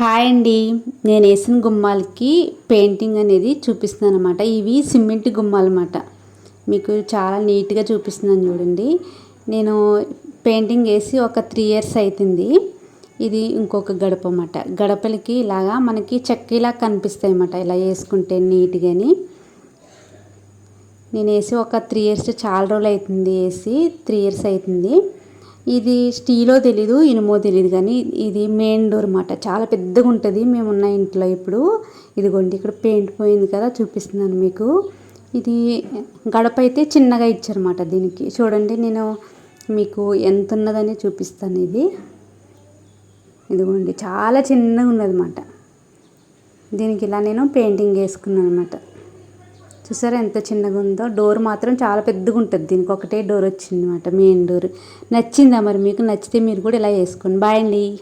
Hi అండి. నేను వేసిన గుమ్మాలకి పెయింటింగ్ అనేది చూపిస్తున్నాను అనమాట ఇవి సిమెంట్ గుమ్మాలన్నమాట. మీకు చాలా నీట్గా చూపిస్తున్నాను చూడండి. నేను పెయింటింగ్ వేసి ఒక త్రీ ఇయర్స్ అవుతుంది ఇది ఇంకొక గడప అన్నమాట. గడపలకి ఇలాగా మనకి చెక్కలా కనిపిస్తాయి అన్నమాట ఇలా వేసుకుంటే నీట్గాని. నేను వేసి ఒక త్రీ ఇయర్స్ చాలా రోజులు అవుతుంది వేసి త్రీ ఇయర్స్ అవుతుంది ఇది స్టీలో తెలీదు ఇనుమో తెలియదు కానీ ఇది మెయిన్ డోర్ అన్నమాట చాలా పెద్దగా ఉంటుంది మేము ఉన్న ఇంట్లో ఇప్పుడు. ఇదిగోండి ఇక్కడ పెయింట్ పోయింది కదా చూపిస్తున్నాను మీకు. ఇది గడప అయితే చిన్నగా ఇచ్చారన్నమాట దీనికి. చూడండి నేను మీకు ఎంత ఉన్నదని చూపిస్తాను ఇది. ఇదిగోండి చాలా చిన్నగా ఉన్నదన్నమాట. దీనికి ఇలా నేను పెయింటింగ్ వేసుకున్నాను అనమాట చూసారా ఎంత చిన్నగా ఉందో? డోర్ మాత్రం చాలా పెద్దగా ఉంటుంది. దీనికి ఒకటే డోర్ వచ్చింది అనమాట మెయిన్ డోర్. నచ్చిందా మరి? మీకు నచ్చితే మీరు కూడా ఇలా వేసుకోండి. బాయ్ అండి.